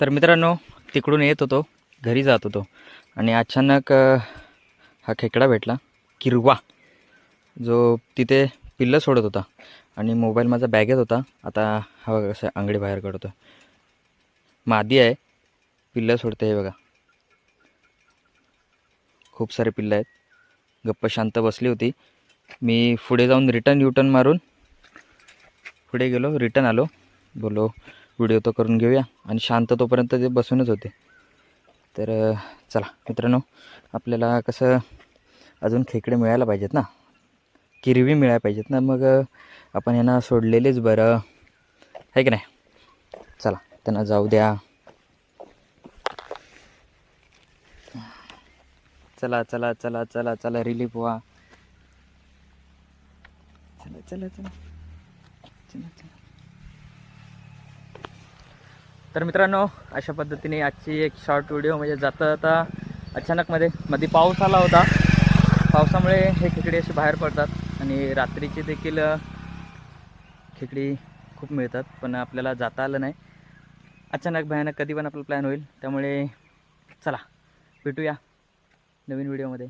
तर मित्रांनो तिकडून येत होतो घरी जात होतो. आणि अचानक हा खेकडा भेटला किरवा. जो तिथे पिल्लं सोडत होता आणि मोबाईल माझा बॅगेत होता. आता हा बघा कसं आंगडी बाहेर काढतो मादी आहे. पिल्लं सोडते हे बघा. खूप सारे पिल्लं आहेत. गप्प शांत बसली होती. मी पुढे जाऊन रिटर्न युटर्न मारून पुढे गेलो. रिटर्न आलो. बोलो व्हिडिओ तो करून घेऊया. आणि शांत तोपर्यंत ते बसूनच होते. तर चला मित्रांनो आपल्याला कसं अजून खेकडे मिळायला पाहिजेत ना? किरवी मिळायला पाहिजेत ना? मग आपण यांना सोडलेलेच बरं. आहे की नाही? चला त्यांना जाऊ द्या. चला चला चला चला चला रिलीफ व्हा. चला चला चला. चला चला. तर मित्रांनो अशा पद्धतीने आजची एक शॉर्ट व्हिडिओ म्हणजे जाता जाता अचानकमध्ये मध्ये पाऊस आला होता. पावसामुळे हे खेकडे असे बाहेर पडतात आणि रात्रीचे देखील खेकडी खूप मिळतात पण आपल्याला जाता आलं नाही. अचानक भयानक कधी पण आपला प्लॅन होईल. त्यामुळे चला भेटूया नवीन व्हिडिओमध्ये